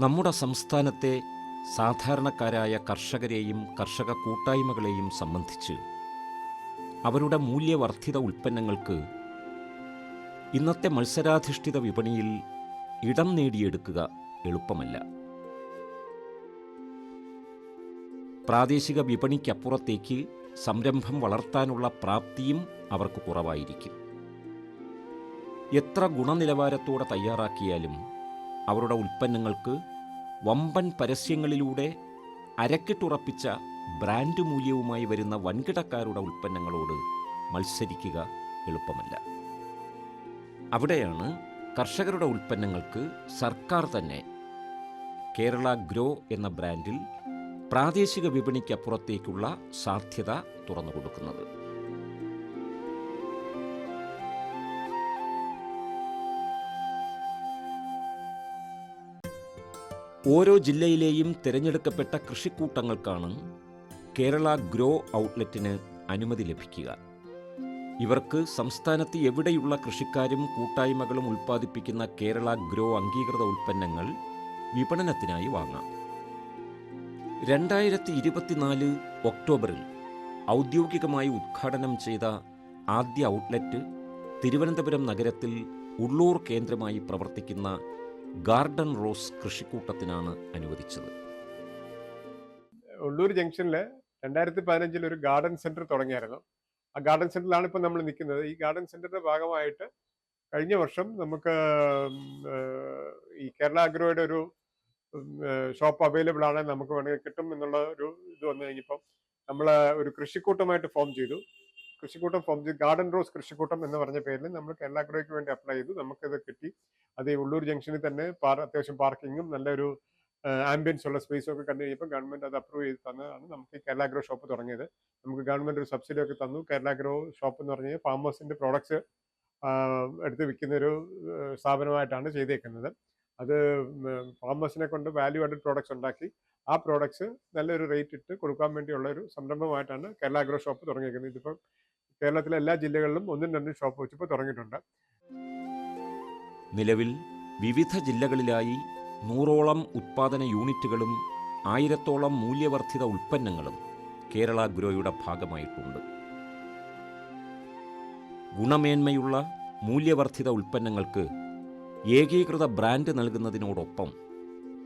നമ്മുടെ സംസ്ഥാനത്തെ സാധാരണക്കാരായ കർഷകരെയും കർഷക കൂട്ടായ്മകളെയും സംബന്ധിച്ച് അവരുടെ മൂല്യവർദ്ധിത ഉൽപ്പന്നങ്ങൾക്ക് ഇന്നത്തെ മത്സരാധിഷ്ഠിത വിപണിയിൽ ഇടം നേടിയെടുക്കുക എളുപ്പമല്ല. പ്രാദേശിക വിപണിക്കപ്പുറത്തേക്ക് സംരംഭം വളർത്താനുള്ള പ്രാപ്തിയും അവർക്ക് കുറവായിരിക്കും. എത്ര ഗുണനിലവാരത്തോടെ തയ്യാറാക്കിയാലും അവരുടെ ഉൽപ്പന്നങ്ങൾക്ക് വമ്പൻ പരസ്യങ്ങളിലൂടെ അരക്കിട്ടുറപ്പിച്ച ബ്രാൻഡ് മൂല്യവുമായി വരുന്ന വൻകിടക്കാരുടെ ഉൽപ്പന്നങ്ങളോട് മത്സരിക്കുക എളുപ്പമല്ല. അവിടെയാണ് കർഷകരുടെ ഉൽപ്പന്നങ്ങൾക്ക് സർക്കാർ തന്നെ കേരള ഗ്രോ എന്ന ബ്രാൻഡിൽ പ്രാദേശിക വിപണിക്കപ്പുറത്തേക്കുള്ള സാധ്യത തുറന്നുകൊടുക്കുന്നത്. ഓരോ ജില്ലയിലെയും തിരഞ്ഞെടുക്കപ്പെട്ട കൃഷിക്കൂട്ടങ്ങൾക്കാണ് കേരള ഗ്രോ ഔട്ട്ലെറ്റിന് അനുമതി ലഭിക്കുക. ഇവർക്ക് സംസ്ഥാനത്ത് എവിടെയുള്ള കൃഷിക്കാരും കൂട്ടായ്മകളും ഉൽപ്പാദിപ്പിക്കുന്ന കേരള ഗ്രോ അംഗീകൃത ഉൽപ്പന്നങ്ങൾ വിപണനത്തിനായി വാങ്ങാം. രണ്ടായിരത്തി ഇരുപത്തിനാല് ഒക്ടോബറിൽ ഔദ്യോഗികമായി ഉദ്ഘാടനം ചെയ്ത ആദ്യ ഔട്ട്ലെറ്റ് തിരുവനന്തപുരം നഗരത്തിൽ ഉള്ളൂർ കേന്ദ്രമായി പ്രവർത്തിക്കുന്ന ഗാർഡൻ റോസ് കൃഷിക്കൂട്ടത്തിനാണ് അനുവദിച്ചത്. ഉള്ളൂർ ജംഗ്ഷനിൽ രണ്ടായിരത്തി പതിനഞ്ചിൽ ഒരു ഗാർഡൻ സെന്റർ തുടങ്ങിയായിരുന്നു. ആ ഗാർഡൻ സെന്ററിലാണ് ഇപ്പം നമ്മൾ നിൽക്കുന്നത്. ഈ ഗാർഡൻ സെന്ററിന്റെ ഭാഗമായിട്ട് കഴിഞ്ഞ വർഷം നമുക്ക് ഈ കേരള അഗ്രോയുടെ ഒരു ഷോപ്പ് അവൈലബിൾ ആണ്. നമുക്ക് വേണമെങ്കിൽ കിട്ടും എന്നുള്ള ഒരു ഇത് വന്നു കഴിഞ്ഞപ്പം നമ്മൾ ഒരു കൃഷിക്കൂട്ടമായിട്ട് ഫോം ചെയ്തു. കൃഷിക്കൂട്ടം ഫോം ദി ഗാർഡൻ റോസ് കൃഷിക്കൂട്ടം എന്ന് പറഞ്ഞ പേരിൽ നമ്മൾ കേരള അഗ്രോയ്ക്ക് വേണ്ടി അപ്ലൈ ചെയ്തു. നമുക്കിത് കിട്ടി. അത് ഉള്ളൂർ ജംഗ്ഷനിൽ തന്നെ അത്യാവശ്യം പാർക്കിങ്ങും നല്ലൊരു ആംബിയൻസ് ഉള്ള സ്പേസും ഒക്കെ കണ്ടു കഴിഞ്ഞപ്പോൾ ഗവൺമെന്റ് അത് അപ്രൂവ് ചെയ്ത് തന്നതാണ്. നമുക്ക് കേരള ഗ്രോ ഷോപ്പ് തുടങ്ങിയത്. നമുക്ക് ഗവൺമെന്റ് ഒരു സബ്സിഡി ഒക്കെ തന്നു. കേരള ഗ്രോ ഷോപ്പ് എന്ന് പറഞ്ഞാൽ ഫാമേഴ്സിന്റെ പ്രോഡക്ട്സ് എടുത്ത് വിൽക്കുന്ന ഒരു സ്ഥാപനമായിട്ടാണ് ചെയ്തേക്കുന്നത്. അത് ഫാമേഴ്സിനെ കൊണ്ട് വാല്യൂ ആഡഡ് പ്രോഡക്ട്സ് ഉണ്ടാക്കി. ആ പ്രോഡക്ട്സ് നല്ലൊരു റേറ്റ് ഇട്ട് കൊടുക്കാൻ വേണ്ടിയുള്ള ഒരു സംരംഭമായിട്ടാണ് കേരള ഗ്രോ ഷോപ്പ് തുടങ്ങിയിരിക്കുന്നത് ഇതിപ്പം കേരളത്തിലെ എല്ലാ ജില്ലകളിലും ഒന്നും രണ്ടും ഷോപ്പ് വെച്ചിപ്പോൾ തുടങ്ങിയിട്ടുണ്ട്. നിലവിൽ വിവിധ ജില്ലകളിലായി നൂറോളം ഉത്പാദന യൂണിറ്റുകളും ആയിരത്തോളം മൂല്യവർദ്ധിത ഉൽപ്പന്നങ്ങളും കേരള ഗ്രോയുടെ ഭാഗമായിട്ടുണ്ട്. ഗുണമേന്മയുള്ള മൂല്യവർദ്ധിത ഉൽപ്പന്നങ്ങൾക്ക് ഏകീകൃത ബ്രാൻഡ് നൽകുന്നതിനോടൊപ്പം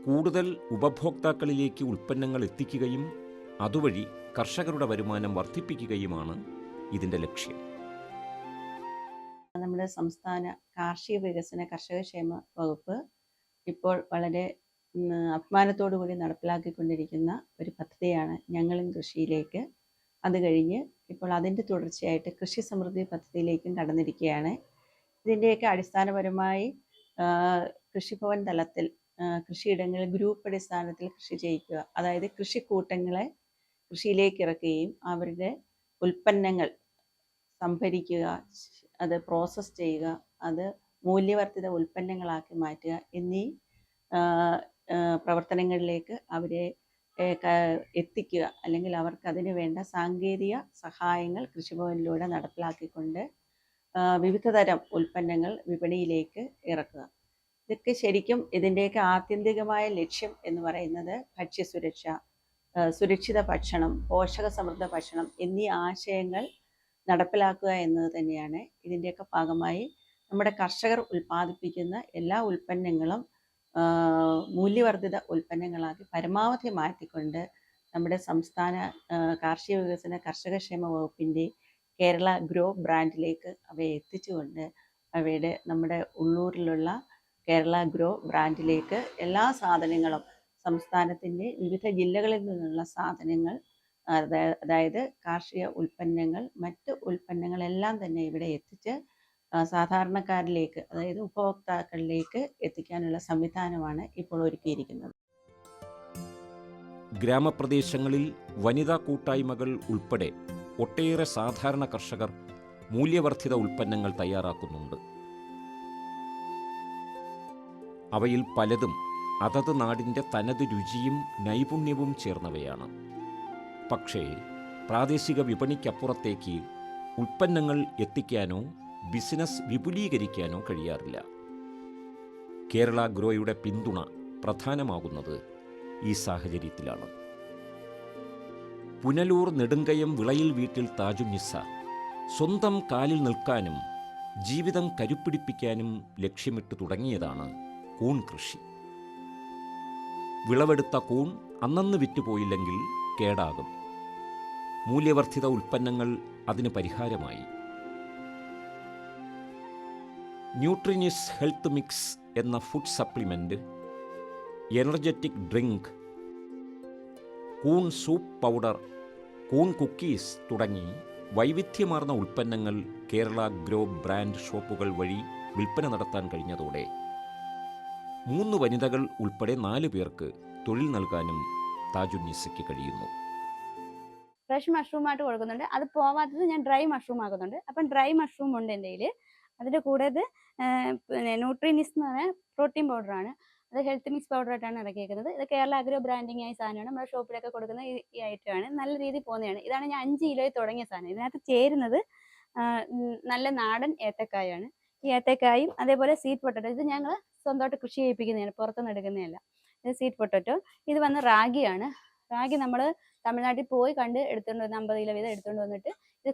കൂടുതൽ ഉപഭോക്താക്കളിലേക്ക് ഉൽപ്പന്നങ്ങൾ എത്തിക്കുകയും അതുവഴി കർഷകരുടെ വരുമാനം വർദ്ധിപ്പിക്കുകയുമാണ് ഇതിന്റെ ലക്ഷ്യം. നമ്മുടെ സംസ്ഥാന കാർഷിക വികസന കർഷകക്ഷേമ വകുപ്പ് ഇപ്പോൾ വളരെ അഭിമാനത്തോടു കൂടി നടപ്പിലാക്കിക്കൊണ്ടിരിക്കുന്ന ഒരു പദ്ധതിയാണ് ഞങ്ങളും കൃഷിയിലേക്ക്. അത് കഴിഞ്ഞ് ഇപ്പോൾ അതിന്റെ തുടർച്ചയായിട്ട് കൃഷി സമൃദ്ധി പദ്ധതിയിലേക്കും കടന്നിരിക്കുകയാണ്. ഇതിന്റെയൊക്കെ അടിസ്ഥാനപരമായി കൃഷിഭവൻ തലത്തിൽ കൃഷിയിടങ്ങളിൽ ഗ്രൂപ്പ് അടിസ്ഥാനത്തിൽ കൃഷി ചെയ്യിക്കുക. അതായത് കൃഷിക്കൂട്ടങ്ങളെ കൃഷിയിലേക്ക് ഇറക്കുകയും അവരുടെ ഉൽപ്പന്നങ്ങൾ സംഭരിക്കുക അത് പ്രോസസ്സ് ചെയ്യുക അത് മൂല്യവർദ്ധിത ഉൽപ്പന്നങ്ങളാക്കി മാറ്റുക എന്നീ പ്രവർത്തനങ്ങളിലേക്ക് അവരെ എത്തിക്കുക. അല്ലെങ്കിൽ അവർക്ക് അതിന് വേണ്ട സാങ്കേതിക സഹായങ്ങൾ കൃഷിഭവനിലൂടെ നടപ്പിലാക്കിക്കൊണ്ട് ആ, വിവിധ തരം ഉൽപ്പന്നങ്ങൾ വിപണിയിലേക്ക് ഇറക്കുക. ഇതൊക്കെ ശരിക്കും ഇതിന്റെയൊക്കെ ആത്യന്തികമായ ലക്ഷ്യം എന്ന് പറയുന്നത് ഭക്ഷ്യസുരക്ഷ സുരക്ഷിത ഭക്ഷണം പോഷക സമൃദ്ധ ഭക്ഷണം എന്നീ ആശയങ്ങൾ നടപ്പിലാക്കുക എന്നത് തന്നെയാണ് ഇതിന്റെയൊക്കെ ഭാഗമായി നമ്മുടെ കർഷകർ ഉൽപ്പാദിപ്പിക്കുന്ന എല്ലാ ഉൽപ്പന്നങ്ങളും മൂല്യവർദ്ധിത ഉൽപ്പന്നങ്ങളാക്കി പരമാവധി മാറ്റിക്കൊണ്ട് നമ്മുടെ സംസ്ഥാന കാർഷിക വികസന കർഷകക്ഷേമ വകുപ്പിന്റെ കേരള ഗ്രോ ബ്രാൻഡിലേക്ക് അവയെ എത്തിച്ചുകൊണ്ട് അവയുടെ നമ്മുടെ ഉള്ളൂരിലുള്ള കേരള ഗ്രോ ബ്രാൻഡിലേക്ക് എല്ലാ സാധനങ്ങളും സംസ്ഥാനത്തിന്റെ വിവിധ ജില്ലകളിൽ നിന്നുള്ള സാധനങ്ങൾ അതായത് കാർഷിക ഉൽപ്പന്നങ്ങൾ മറ്റ് ഉൽപ്പന്നങ്ങളെല്ലാം തന്നെ ഇവിടെ എത്തിച്ച് സാധാരണക്കാരിലേക്ക് അതായത് ഉപഭോക്താക്കളിലേക്ക് എത്തിക്കാനുള്ള സംവിധാനമാണ് ഇപ്പോൾ ഒരുക്കിയിരിക്കുന്നത്. ഗ്രാമപ്രദേശങ്ങളിൽ വനിതാ കൂട്ടായ്മകൾ ഉൾപ്പെടെ ഒട്ടേറെ സാധാരണ കർഷകർ മൂല്യവർദ്ധിത ഉൽപ്പന്നങ്ങൾ തയ്യാറാക്കുന്നുണ്ട്. അവയിൽ പലതും അതത് നാടിന്റെ തനത് രുചിയും നൈപുണ്യവും ചേർന്നവയാണ്. പക്ഷേ പ്രാദേശിക വിപണിക്കപ്പുറത്തേക്ക് ഉൽപ്പന്നങ്ങൾ എത്തിക്കാനോ ബിസിനസ് വിപുലീകരിക്കാനോ കഴിയാറില്ല. കേരള ഗ്രോയുടെ പിന്തുണ പ്രധാനമാകുന്നത് ഈ സാഹചര്യത്തിലാണ്. പുനലൂർ നെടുങ്കയം വിളയിൽ വീട്ടിൽ താജുനിസ സ്വന്തം കാലിൽ നിൽക്കാനും ജീവിതം കരുപ്പിടിപ്പിക്കാനും ലക്ഷ്യമിട്ട് തുടങ്ങിയതാണ് കൂൺ കൃഷി. വിളവെടുത്ത കൂൺ അന്നന്ന് വിറ്റുപോയില്ലെങ്കിൽ കേടാകും. മൂല്യവർദ്ധിത ഉൽപ്പന്നങ്ങൾ അതിന് പരിഹാരമായി. ന്യൂട്രിനിസ് ഹെൽത്ത് മിക്സ് എന്ന ഫുഡ് സപ്ലിമെന്റ് എനർജറ്റിക് ഡ്രിങ്ക് കൂൺ സൂപ്പ് പൗഡർ കൂൺ കുക്കീസ് തുടങ്ങി വൈവിധ്യമാർന്ന ഉൽപ്പന്നങ്ങൾ കേരള ഗ്രോ ബ്രാൻഡ് ഷോപ്പുകൾ വഴി വിൽപ്പന നടത്താൻ കഴിഞ്ഞതോടെ മൂന്ന് വനിതകൾ ഉൾപ്പെടെ നാല് പേർക്ക് തൊഴിൽ നൽകാനും താജുന്നിസയ്ക്ക് കഴിയുന്നു. ഫ്രഷ് മഷ്റൂം ആയിട്ട് കൊടുക്കുന്നുണ്ട്. അത് പോവാത്തത് ഞാൻ ഡ്രൈ മഷ്റൂം ആക്കുന്നുണ്ട്. അപ്പം ഡ്രൈ മഷ്റൂം ഉണ്ട് എന്റെ കയ്യിൽ അതിന്റെ കൂടെ ഇത് പിന്നെ ന്യൂട്രീനിസ് എന്ന് പറഞ്ഞ പ്രോട്ടീൻ പൗഡറാണ്. അത് ഹെൽത്ത് മിക്സ് പൗഡർ ആയിട്ടാണ് ഇറക്കിയേക്കുന്നത്. ഇത് കേരള അഗ്രോ ബ്രാൻഡിങ് ആയ സാധനമാണ്. നമ്മുടെ ഷോപ്പിലൊക്കെ കൊടുക്കുന്ന ഈ ഐറ്റമാണ് നല്ല രീതിയിൽ പോകുന്നതാണ്. ഇതാണ് ഞാൻ അഞ്ച് കിലോയിൽ തുടങ്ങിയ സാധനം. ഇതിനകത്ത് ചേരുന്നത് നല്ല നാടൻ ഏത്തക്കായാണ്. ഈ ഏത്തക്കായും അതേപോലെ സീറ്റ് പൊട്ടറ്റോ ഇത് ഞങ്ങൾ സ്വന്തമായിട്ട് കൃഷി ചെയ്യിപ്പിക്കുന്നതാണ് പുറത്തുനിന്ന് എടുക്കുന്നതല്ല. ഇത് സീറ്റ് പൊട്ടറ്റോ ഇത് വന്ന് റാഗിയാണ്. റാഗി നമ്മൾ തമിഴ്നാട്ടിൽ പോയി കണ്ട് എടുത്തുകൊണ്ട് വന്ന് അമ്പത് കിലോ വീതം എടുത്തുകൊണ്ട് വന്നിട്ട് ഇത്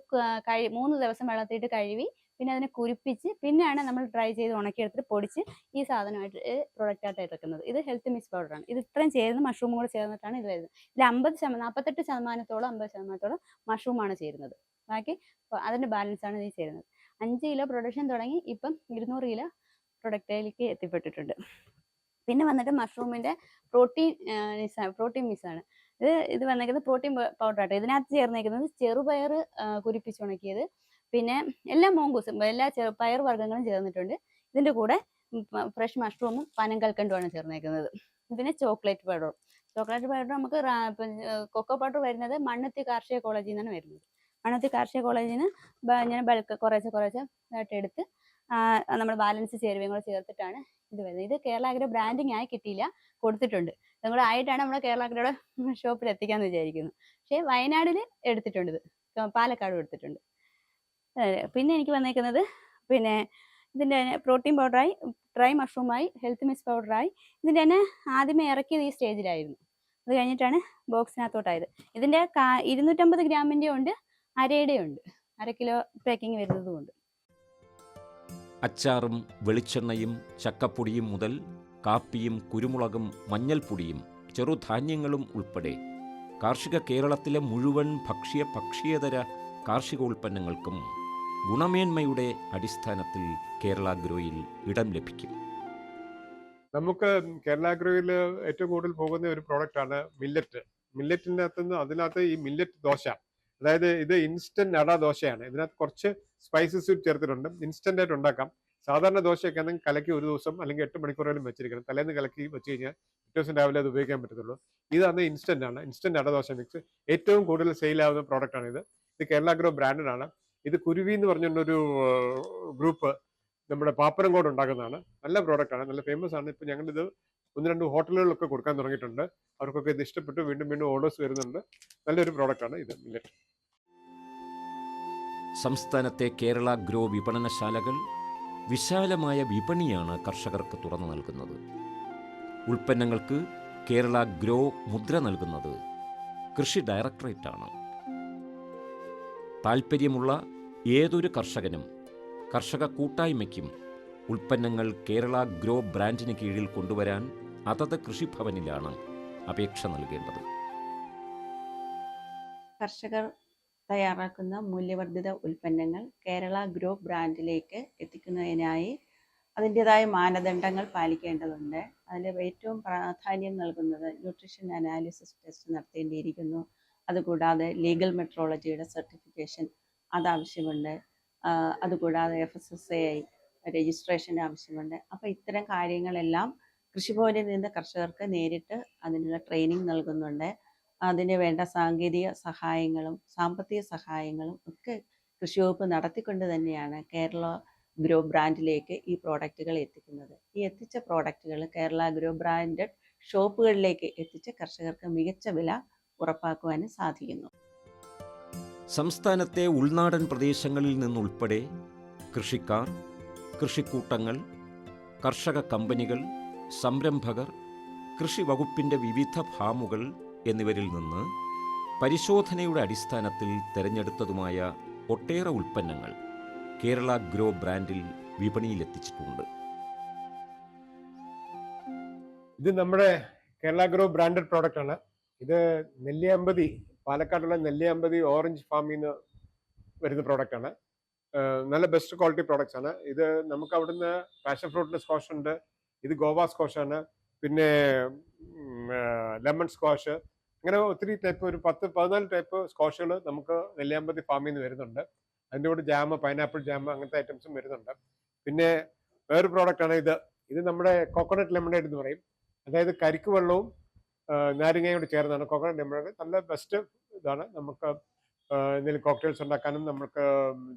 കഴി മൂന്ന് ദിവസം വെള്ളത്തിയിട്ട് കഴുകി പിന്നെ അതിനെ കുരിപ്പിച്ച് പിന്നെയാണ് നമ്മൾ ഡ്രൈ ചെയ്ത് ഉണക്കിയെടുത്തിട്ട് പൊടിച്ച് ഈ സാധനമായിട്ട് പ്രൊഡക്റ്റ് ആയിട്ട് എടുക്കുന്നത് ഇത് ഹെൽത്ത് മിക്സ് പൗഡറാണ് ഇത് ഇത്രയും ചേരുന്ന മഷ്റൂം കൂടെ ചേർന്നിട്ടാണ് ഇത് വരുന്നത്. ഇതിൽ അമ്പത് ശതമാനം നാൽപ്പത്തെട്ട് ശതമാനത്തോളം അമ്പത് ശതമാനത്തോളം മഷ്റൂമാണ് ചേരുന്നത്. ബാക്കി അതിന്റെ ബാലൻസാണ് ഇതിൽ ചേരുന്നത്. അഞ്ച് കിലോ പ്രൊഡക്ഷൻ തുടങ്ങി ഇപ്പം ഇരുന്നൂറ് കിലോ പ്രൊഡക്റ്റിലേക്ക് എത്തിപ്പെട്ടിട്ടുണ്ട്. പിന്നെ വന്നിട്ട് മഷ്റൂമിന്റെ പ്രോട്ടീൻ പ്രോട്ടീൻ മിക്സാണ് ഇത് ഇത് വന്നേക്കുന്നത് പ്രോട്ടീൻ പൗഡർ ആട്ടോ. ഇതിനകത്ത് ചേർന്നേക്കുന്നത് ചെറുപയർ കുരിപ്പിച്ചുണക്കിയത് പിന്നെ എല്ലാ മോങ്കൂസും എല്ലാ ചെറു പയർ വർഗങ്ങളും ചേർന്നിട്ടുണ്ട്. ഇതിന്റെ കൂടെ ഫ്രഷ് മഷ്റൂമും പനം കൽക്കണ്ടുമാണ് ചേർന്നേക്കുന്നത്. പിന്നെ ചോക്ലേറ്റ് പൗഡറും ചോക്ലേറ്റ് പൗഡർ നമുക്ക് കൊക്കോ പൗഡർ വരുന്നത് മണ്ണത്തി കാർഷിക കോളേജിൽ നിന്നാണ് വരുന്നത്. മണ്ണത്തി കാർഷിക ബ- ഇങ്ങനെ ബൾക്ക് കുറേശ്ശെ കുറേശ്ശെ ആയിട്ട് എടുത്ത് നമ്മൾ ബാലൻസ് ചേരുവയും കൂടെ ചേർത്തിട്ടാണ് ഇത് വരുന്നത്. ഇത് കേരള അഗ്രോ ബ്രാൻഡിങ് ആയി കിട്ടിയില്ല കൊടുത്തിട്ടുണ്ട്. ഇതും കൂടെ ആയിട്ടാണ് നമ്മുടെ കേരള അഗ്രയുടെ ഷോപ്പിൽ എത്തിക്കാന്ന് വിചാരിക്കുന്നു. പക്ഷേ വയനാടിൽ എടുത്തിട്ടുണ്ട് ഇത്. പാലക്കാട് എടുത്തിട്ടുണ്ട്. പിന്നെ എനിക്ക് വന്നേക്കുന്നത് പിന്നെ ഇതിന്റെ തന്നെ പ്രോട്ടീൻ പൗഡറായി ഡ്രൈ മഷ്റൂമായി ഹെൽത്ത് മിക്സ് പൗഡറായി ഇതിന്റെ തന്നെ ആദ്യമേ ഇറക്കിയത് ഈ സ്റ്റേജിലായിരുന്നു അത് കഴിഞ്ഞിട്ടാണ് ബോക്സിനകത്തോട്ടായത് ഇതിന്റെ കാ ഇരുന്നൂറ്റമ്പത് ഗ്രാമിന്റെ ഉണ്ട് അരയുടെ ഉണ്ട് അര കിലോ പാക്കിങ് വരുന്നതും ഉണ്ട് അച്ചാറും വെളിച്ചെണ്ണയും ചക്കപ്പൊടിയും മുതൽ കാപ്പിയും കുരുമുളകും മഞ്ഞൾപ്പൊടിയും ചെറുധാന്യങ്ങളും ഉൾപ്പെടെ കാർഷിക കേരളത്തിലെ മുഴുവൻ ഭക്ഷ്യ ഭക്ഷ്യേതര കാർഷിക ഉൽപ്പന്നങ്ങൾക്കും ഗുണമേന്മയുടെ അടിസ്ഥാനത്തിൽ കേരള ഗ്രോയിൽ ഇടം ലഭിക്കും. നമുക്ക് കേരള അഗ്രോയിൽ ഏറ്റവും കൂടുതൽ പോകുന്ന ഒരു പ്രോഡക്റ്റാണ് ആണ് മില്ലറ്റ്. മില്ലറ്റിന്റെ അകത്തുനിന്ന് അതിനകത്ത് ഈ മില്ലറ്റ് ദോശ. അതായത് ഇത് ഇൻസ്റ്റന്റ് അട ദോശയാണ്. ഇതിനകത്ത് കുറച്ച് സ്പൈസസ് ചേർത്തിട്ടുണ്ട്. ഇൻസ്റ്റന്റ് ആയിട്ട് ഉണ്ടാക്കാം. സാധാരണ ദോശയൊക്കെ ആണെങ്കിൽ കലക്കി ഒരു ദിവസം അല്ലെങ്കിൽ എട്ട് മണിക്കൂറേലും വെച്ചിരിക്കണം. തലേന്ന് കലക്കി വെച്ച് കഴിഞ്ഞാൽ പിറ്റേ ദിവസം രാവിലെ അത് ഉപയോഗിക്കാൻ പറ്റത്തുള്ളൂ. ഇതാണ് ഇൻസ്റ്റന്റ് ആണ്. ഇൻസ്റ്റന്റ് അട ദോശ മിക്സ് ഏറ്റവും കൂടുതൽ സെയിൽ ആവുന്ന പ്രോഡക്റ്റ് ആണ് ഇത്. ഇത് കേരള ഗ്രോ ബ്രാൻഡഡ് ആണ്. ഇത് കുരുവി എന്ന് പറഞ്ഞൊരു ഗ്രൂപ്പ് നമ്മുടെ പാപ്പരം കോട് ഉണ്ടാക്കുന്നതാണ്. നല്ല പ്രോഡക്റ്റ് ആണ്. നല്ല ഫേമസ് ആണ്. ഇപ്പൊ ഞങ്ങളിത് ഒന്ന് രണ്ട് ഹോട്ടലുകളിലൊക്കെ കൊടുക്കാൻ തുടങ്ങിയിട്ടുണ്ട്. അവർക്കൊക്കെ ഇത് ഇഷ്ടപ്പെട്ടു. വീണ്ടും വീണ്ടും ഓർഡേഴ്സ് വരുന്നുണ്ട്. നല്ലൊരു പ്രോഡക്റ്റ് ആണ് ഇത്. മില്ലറ്റ് സംസ്ഥാനത്തെ കേരള ഗ്രോ വിപണനശാലകൾ വിശാലമായ വിപണിയാണ് കർഷകർക്ക് തുറന്നു നൽകുന്നത്. ഉൽപ്പന്നങ്ങൾക്ക് കേരള ഗ്രോ മുദ്ര നൽകുന്നത് കൃഷി ഡയറക്ടറേറ്റാണ്. താൽപ്പര്യമുള്ള ഏതൊരു കർഷകനും കർഷക കൂട്ടായ്മയ്ക്കും ഉൽപ്പന്നങ്ങൾ കേരള ഗ്രോ ബ്രാൻഡിന് കീഴിൽ കൊണ്ടുവരാൻ അതത് കൃഷിഭവനിലാണ് അപേക്ഷ നൽകേണ്ടത്. കർഷകർ തയ്യാറാക്കുന്ന മൂല്യവർദ്ധിത ഉൽപ്പന്നങ്ങൾ കേരള ഗ്രോ ബ്രാൻഡിലേക്ക് എത്തിക്കുന്നതിനായി അതിന്റെതായ മാനദണ്ഡങ്ങൾ പാലിക്കേണ്ടതുണ്ട്. അതിൽ ഏറ്റവും പ്രാധാന്യം നൽകുന്നത് ന്യൂട്രീഷൻ അനാലിസിസ് ടെസ്റ്റ് നടത്തേണ്ടിയിരിക്കുന്നു. അതുകൂടാതെ ലീഗൽ മെട്രോളജിയുടെ സർട്ടിഫിക്കേഷൻ അതാവശ്യമുണ്ട്. അതുകൂടാതെ F S S A I registration ആവശ്യമുണ്ട്. അപ്പോൾ ഇത്തരം കാര്യങ്ങളെല്ലാം കൃഷിഭവനിൽ നിന്ന് കർഷകർക്ക് നേരിട്ട് അതിനുള്ള ട്രെയിനിങ് നൽകുന്നുണ്ട്. അതിന് വേണ്ട സാങ്കേതിക സഹായങ്ങളും സാമ്പത്തിക സഹായങ്ങളും ഒക്കെ കൃഷി വകുപ്പ് നടത്തിക്കൊണ്ട് തന്നെയാണ് കേരള ഗ്രോ ബ്രാൻഡിലേക്ക് ഈ പ്രോഡക്റ്റുകൾ എത്തിക്കുന്നത്. ഈ എത്തിച്ച പ്രോഡക്റ്റുകൾ കേരള ഗ്രോ ബ്രാൻഡഡ് ഷോപ്പുകളിലേക്ക് എത്തിച്ച് കർഷകർക്ക് മികച്ച വില ഉറപ്പാക്കുവാനും സാധിക്കുന്നു. സംസ്ഥാനത്തെ ഉൾനാടൻ പ്രദേശങ്ങളിൽ നിന്നുൾപ്പെടെ കൃഷിക്കാർ കൃഷിക്കൂട്ടങ്ങൾ കർഷക കമ്പനികൾ സംരംഭകർ കൃഷി വകുപ്പിന്റെ വിവിധ ഫാമുകൾ എന്നിവരിൽ നിന്ന് പരിശോധനയുടെ അടിസ്ഥാനത്തിൽ തിരഞ്ഞെടുത്തതുമായ ഒട്ടേറെ ഉൽപ്പന്നങ്ങൾ കേരള ഗ്രോ ബ്രാൻഡിൽ വിപണിയിലെത്തിച്ചിട്ടുണ്ട്. ഇത് നമ്മുടെ കേരള ഗ്രോ ബ്രാൻഡഡ് പ്രോഡക്റ്റ് ആണ്. ഇത് നെല്ലിയമ്പതി പാലക്കാടുള്ള നെല്ലിയമ്പതി ഓറഞ്ച് ഫാമിൽ നിന്ന് വരുന്ന പ്രോഡക്റ്റ് ആണ്. നല്ല ബെസ്റ്റ് ക്വാളിറ്റി പ്രോഡക്റ്റ്സ് ആണ്. ഇത് നമുക്ക് അവിടുന്ന് പാഷൻ ഫ്രൂട്ട് സ്കോഷ് ഉണ്ട്. ഇത് ഗോവ ആണ്. പിന്നെ ലെമൺ സ്ക്വാഷ് അങ്ങനെ ഒത്തിരി ടൈപ്പ് ഒരു പത്ത് പതിനാല് ടൈപ്പ് സ്ക്വാഷുകൾ നമുക്ക് നെല്ലിയാമ്പതി ഫാമിൽ നിന്ന് വരുന്നുണ്ട്. അതിന്റെ കൂടെ ജാമ് പൈനാപ്പിൾ ജാമ് അങ്ങനത്തെ ഐറ്റംസും വരുന്നുണ്ട്. പിന്നെ വേറൊരു പ്രോഡക്റ്റ് ആണ് ഇത്. ഇത് നമ്മുടെ കോക്കോനട്ട് ലെമണേഡ് എന്ന് പറയും. അതായത് കരിക്ക് വെള്ളവും നാരങ്ങയും കൂടി ചേർന്നാണ്. കോക്കനട്ട് ലെമണേഡ് നല്ല ബെസ്റ്റ് ഇതാണ്. നമുക്ക് എന്തെങ്കിലും കോക്ടെയിൽസ് ഉണ്ടാക്കാനും നമുക്ക്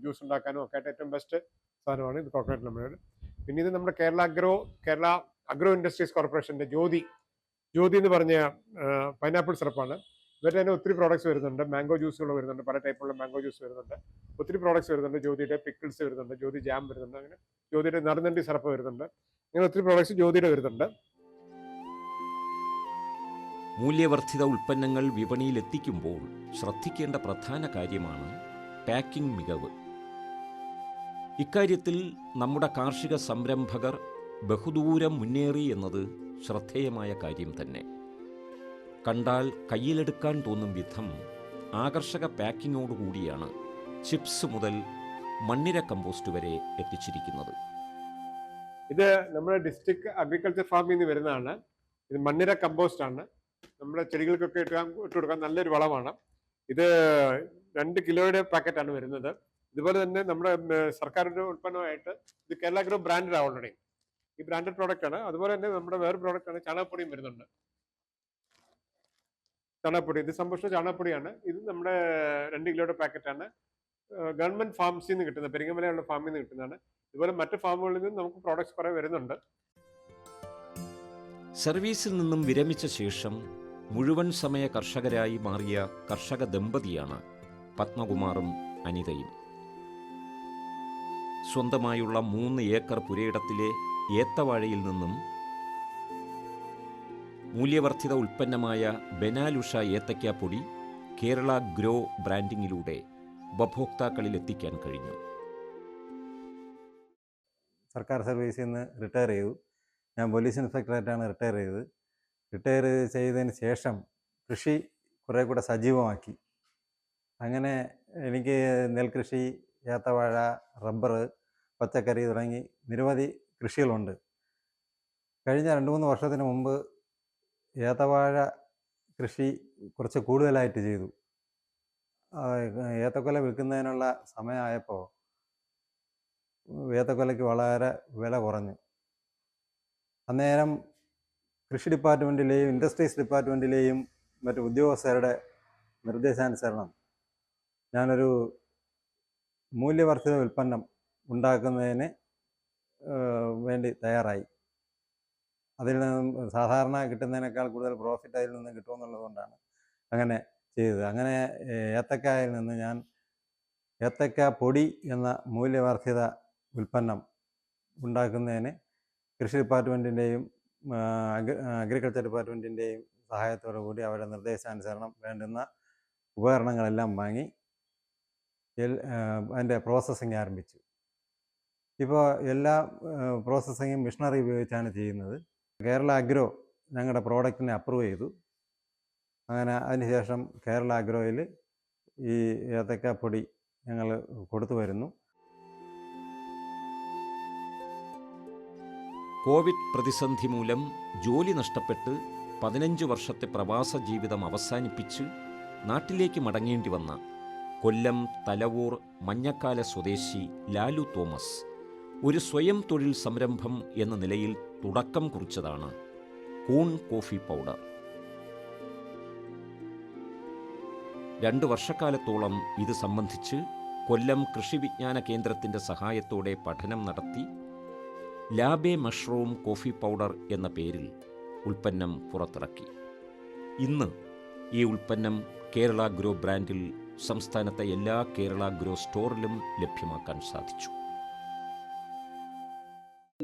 ജ്യൂസ് ഉണ്ടാക്കാനും ഒക്കെ ആയിട്ട് ഏറ്റവും ബെസ്റ്റ് സാധനമാണ് ഇത് കോക്കനട്ട് ലെമണേഡ് പിന്നെ ഇത് നമ്മുടെ Kerala agro Kerala agro industries കോർപ്പറേഷന്റെ ജ്യോതി ജ്യോതി എന്ന് പറഞ്ഞ പൈനാപ്പിൾ സിറപ്പാണ് ഇവരുടെ തന്നെ ഒത്തിരി പ്രോഡക്ട്സ് വരുന്നുണ്ട്. മാംഗോ ജ്യൂസുകൾ വരുന്നുണ്ട്. പല ടൈപ്പുള്ള മാംഗോ ജ്യൂസ് വരുന്നുണ്ട്. ഒത്തിരി പ്രോഡക്ട്സ് വരുന്നുണ്ട്. ജ്യോതിയുടെ പിക്കിൾസ് വരുന്നുണ്ട്. ജ്യോതി ജാം വരുന്നുണ്ട്. അങ്ങനെ ജ്യോതിയുടെ നറുനണ്ടി സിറപ്പ് വരുന്നുണ്ട്. അങ്ങനെ ഒത്തിരി പ്രോഡക്ട്സ് ജ്യോതിയുടെ വരുന്നുണ്ട്. മൂല്യവർദ്ധിത ഉൽപ്പന്നങ്ങൾ വിപണിയിലെത്തിക്കുമ്പോൾ ശ്രദ്ധിക്കേണ്ട പ്രധാന കാര്യമാണ് പാക്കിംഗ് മികവ്. ഇക്കാര്യത്തിൽ നമ്മുടെ കാർഷിക സംരംഭകർ ബഹുദൂരം മുന്നേറി എന്നത് ശ്രദ്ധേയമായ കാര്യം തന്നെ. കണ്ടാൽ കയ്യിലെടുക്കാൻ തോന്നും വിധം ആകർഷക പാക്കിങ്ങോടുകൂടിയാണ് ചിപ്സ് മുതൽ മണ്ണിര കമ്പോസ്റ്റ് വരെ എത്തിച്ചിരിക്കുന്നത്. ഇത് നമ്മുടെ ഡിസ്ട്രിക്ട് അഗ്രികൾച്ചർ ഫാമിൽ നിന്ന് വരുന്നതാണ്. ഇത് മണ്ണിര കമ്പോസ്റ്റ് ആണ് നമ്മുടെ ചെടികൾക്കൊക്കെ ഇട്ടാൻ ഇട്ട് കൊടുക്കാൻ നല്ലൊരു വളമാണ്. ഇത് രണ്ട് കിലോയുടെ പാക്കറ്റാണ് വരുന്നത്. ഇതുപോലെ തന്നെ നമ്മുടെ സർക്കാരിന്റെ ഉൽപ്പന്നമായിട്ട് ഇത് കേരള ഗ്രോ ബ്രാൻഡഡ് ഓൾറെഡി ഈ ബ്രാൻഡഡ് പ്രോഡക്റ്റ് ആണ്. അതുപോലെ തന്നെ നമ്മുടെ വേറെ പ്രോഡക്റ്റ് ആണ് ചാണകപ്പൊടിയും വരുന്നുണ്ട്. ചാണകപ്പൊടി ഇത് സമ്പുഷ്ട ചാണകപ്പൊടിയാണ്. ഇത് നമ്മുടെ രണ്ട് കിലോയുടെ പാക്കറ്റാണ് ഗവൺമെന്റ് ഫാംസിൽ നിന്ന് കിട്ടുന്ന പെരിങ്ങമലയുള്ള ഫാമിൽ നിന്ന് കിട്ടുന്നതാണ്. ഇതുപോലെ മറ്റു ഫാമുകളിൽ നിന്നും നമുക്ക് പ്രോഡക്റ്റ്സ് കുറെ വരുന്നുണ്ട്. സർവീസിൽ നിന്നും വിരമിച്ച ശേഷം മുഴുവൻ സമയ കർഷകരായി മാറിയ കർഷക ദമ്പതിയാണ് പത്മകുമാറും അനിതയും. സ്വന്തമായുള്ള മൂന്ന് ഏക്കർ പുരയിടത്തിലെ ഏത്തവാഴയിൽ നിന്നും മൂല്യവർദ്ധിത ഉൽപ്പന്നമായ ബെനാലുഷ പൊടി കേരള ഗ്രോ ബ്രാൻഡിങ്ങിലൂടെ ഉപഭോക്താക്കളിൽ എത്തിക്കാൻ കഴിഞ്ഞു. സർക്കാർ സർവീസിൽ നിന്ന് റിട്ടയർ ചെയ്തു. ഞാൻ പോലീസ് ഇൻസ്പെക്ടറായിട്ടാണ് റിട്ടയർ ചെയ്തത്. റിട്ടയർ ചെയ്തതിന് ശേഷം കൃഷി കുറേ കൂടെ സജീവമാക്കി. അങ്ങനെ എനിക്ക് നെൽകൃഷി ഏത്തവാഴ റബ്ബർ പച്ചക്കറി തുടങ്ങി നിരവധി കൃഷികളുണ്ട്. കഴിഞ്ഞ രണ്ട് മൂന്ന് വർഷത്തിന് മുമ്പ് ഏത്തവാഴ കൃഷി കുറച്ച് കൂടുതലായിട്ട് ചെയ്തു. ഏത്തക്കൊല വിൽക്കുന്നതിനുള്ള സമയമായപ്പോൾ ഏത്തക്കൊലയ്ക്ക് വളരെ വില കുറഞ്ഞു. അന്നേരം കൃഷി ഡിപ്പാർട്ട്മെന്റിലെയും ഇൻഡസ്ട്രീസ് ഡിപ്പാർട്ട്മെന്റിലെയും മറ്റ് ഉദ്യോഗസ്ഥരുടെ നിർദ്ദേശാനുസരണം ഞാനൊരു മൂല്യവർദ്ധിത ഉൽപ്പന്നം ഉണ്ടാക്കുന്നതിന് വേണ്ടി തയ്യാറായി. അതിൽ നിന്നും സാധാരണ കിട്ടുന്നതിനേക്കാൾ കൂടുതൽ പ്രോഫിറ്റ് അതിൽ നിന്ന് കിട്ടുമെന്നുള്ളതുകൊണ്ടാണ് അങ്ങനെ ചെയ്തത്. അങ്ങനെ ഏത്തക്കായിൽ നിന്ന് ഞാൻ ഏത്തക്ക പൊടി എന്ന മൂല്യവർദ്ധിത ഉൽപ്പന്നം ഉണ്ടാക്കുന്നതിന് കൃഷി ഡിപ്പാർട്ട്മെന്റിന്റെയും അഗ്രികൾച്ചർ ഡിപ്പാർട്ട്മെന്റിന്റെയും സഹായത്തോടു കൂടി അവരുടെ നിർദ്ദേശാനുസരണം വേണ്ടുന്ന ഉപകരണങ്ങളെല്ലാം വാങ്ങി അതിന്റെ പ്രോസസ്സിങ് ആരംഭിച്ചു. ഇപ്പോൾ എല്ലാ പ്രോസസ്സിങ്ങും മിഷണറി ഉപയോഗിച്ചാണ് ചെയ്യുന്നത്. കേരള അഗ്രോ ഞങ്ങളുടെ പ്രോഡക്റ്റിനെ അപ്രൂവ് ചെയ്തു. അങ്ങനെ അതിനുശേഷം കേരള അഗ്രോയിൽ ഈ ഏത്തക്കപ്പൊടി ഞങ്ങൾ കൊടുത്തു വരുന്നു. കോവിഡ് പ്രതിസന്ധി മൂലം ജോലി നഷ്ടപ്പെട്ട് പതിനഞ്ച് വർഷത്തെ പ്രവാസ ജീവിതം അവസാനിപ്പിച്ച് നാട്ടിലേക്ക് മടങ്ങേണ്ടി വന്ന കൊല്ലം തലവൂർ മഞ്ഞക്കാല സ്വദേശി ലാലു തോമസ് ഒരു സ്വയം തൊഴിൽ സംരംഭം എന്ന നിലയിൽ തുടക്കം കുറിച്ചതാണ് കൂൺ കോഫി പൗഡർ. രണ്ട് വർഷക്കാലത്തോളം ഇത് സംബന്ധിച്ച് കൊല്ലം കൃഷി വിജ്ഞാന കേന്ദ്രത്തിന്റെ സഹായത്തോടെ പഠനം നടത്തി ലാബെ മഷ്റൂം കോഫി പൗഡർ എന്ന പേരിൽ ഉൽപ്പന്നം പുറത്തിറക്കി. ഇന്ന് ഈ ഉൽപ്പന്നം കേരള ഗ്രോ ബ്രാൻഡിൽ സംസ്ഥാനത്തെ എല്ലാ കേരള ഗ്രോ സ്റ്റോറിലും ലഭ്യമാക്കാൻ സാധിച്ചു.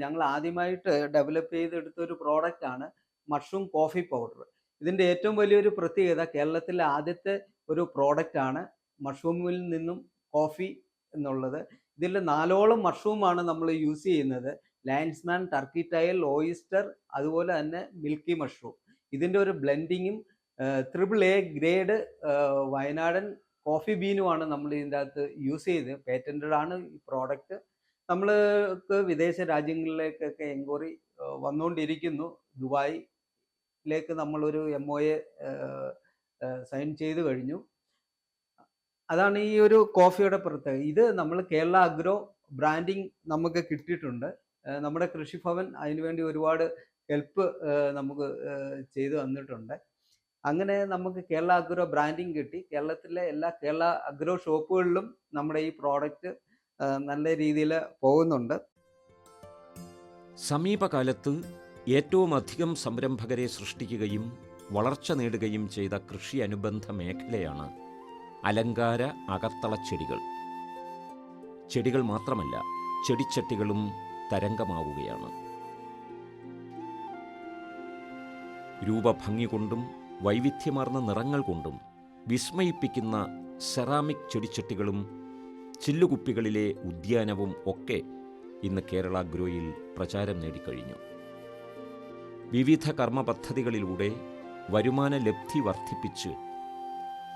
ഞങ്ങൾ ആദ്യമായിട്ട് ഡെവലപ്പ് ചെയ്തെടുത്ത ഒരു പ്രോഡക്റ്റ് ആണ് മഷ്റൂം കോഫി പൗഡർ ഇതിന്റെ ഏറ്റവും വലിയൊരു പ്രത്യേകത കേരളത്തിലെ ആദ്യത്തെ ഒരു പ്രോഡക്റ്റ് ആണ് മഷ്റൂമിൽ നിന്നും കോഫി എന്നുള്ളത്. ഇതിൽ നാലോളം മഷ്റൂമാണ് നമ്മൾ യൂസ് ചെയ്യുന്നത്. ലയൻസ്മാൻ ടർക്കി ടയൽ ഓയിസ്റ്റർ അതുപോലെ തന്നെ മിൽക്കി മഷ്റൂം ഇതിന്റെ ഒരു ബ്ലെൻഡിങ്ങും ത്രിപിൾ എ ഗ്രേഡ് വയനാടൻ കോഫി ബീനുമാണ് നമ്മൾ ഇതിന്റെ അകത്ത് യൂസ് ചെയ്ത് പേറ്റന്റഡ് ആണ് ഈ പ്രോഡക്റ്റ് നമ്മൾക്ക് വിദേശ രാജ്യങ്ങളിലേക്കൊക്കെ എൻക്വയറി വന്നുകൊണ്ടിരിക്കുന്നു ദുബായിലേക്ക് നമ്മളൊരു എം ഒ എ സൈൻ ചെയ്ത് കഴിഞ്ഞു. അതാണ് ഈ ഒരു കോഫിയുടെ പ്രത്യേകത. ഇത് നമ്മൾ കേരള അഗ്രോ ബ്രാൻഡിങ് നമുക്ക് കിട്ടിയിട്ടുണ്ട്. നമ്മുടെ കൃഷിഭവൻ അതിനുവേണ്ടി ഒരുപാട് ഹെൽപ്പ് നമുക്ക് ചെയ്തു തന്നിട്ടുണ്ട്. അങ്ങനെ നമുക്ക് കേരള അഗ്രോ ബ്രാൻഡിങ് കിട്ടി. കേരളത്തിലെ എല്ലാ കേരള അഗ്രോ ഷോപ്പുകളിലും നമ്മുടെ ഈ പ്രോഡക്റ്റ് നല്ല രീതിയിൽ പോകുന്നുണ്ട്. സമീപകാലത്ത് ഏറ്റവും അധികം സംരംഭകരെ സൃഷ്ടിക്കുകയും വളർച്ച നേടുകയും ചെയ്ത കൃഷി അനുബന്ധ മേഖലയാണ് അലങ്കാര അകത്തള ചെടികൾ. ചെടികൾ മാത്രമല്ല ചെടിച്ചട്ടികളും തരംഗമാവുകയാണ്. രൂപഭംഗി കൊണ്ടും വൈവിധ്യമാർന്ന നിറങ്ങൾ കൊണ്ടും വിസ്മയിപ്പിക്കുന്ന സെറാമിക് ചെടിച്ചട്ടികളും ചില്ലുകുപ്പികളിലെ ഉദ്യാനവും ഒക്കെ ഇന്ന് കേരള ഗ്രോയിൽ പ്രചാരം നേടിക്കഴിഞ്ഞു. വിവിധ കർമ്മ പദ്ധതികളിലൂടെ വരുമാന ലബ്ധി വർദ്ധിപ്പിച്ച്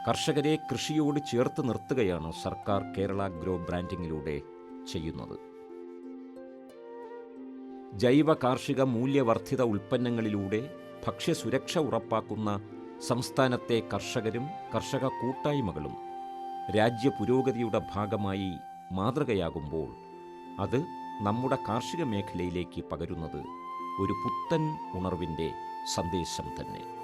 കർഷകരെ കൃഷിയോട് ചേർത്ത് നിർത്തുകയാണ് സർക്കാർ കേരള ഗ്രോ ബ്രാൻഡിങ്ങിലൂടെ ചെയ്യുന്നത്. ജൈവ കാർഷിക മൂല്യവർദ്ധിത ഉൽപ്പന്നങ്ങളിലൂടെ ഭക്ഷ്യസുരക്ഷ ഉറപ്പാക്കുന്ന സംസ്ഥാനത്തെ കർഷകരും കർഷക കൂട്ടായ്മകളും രാജ്യ പുരോഗതിയുടെ ഭാഗമായി മാതൃകയാകുമ്പോൾ അത് നമ്മുടെ കാർഷിക മേഖലയിലേക്ക് പകരുന്നത് ഒരു പുത്തൻ ഉണർവിന്റെ സന്ദേശം തന്നെ.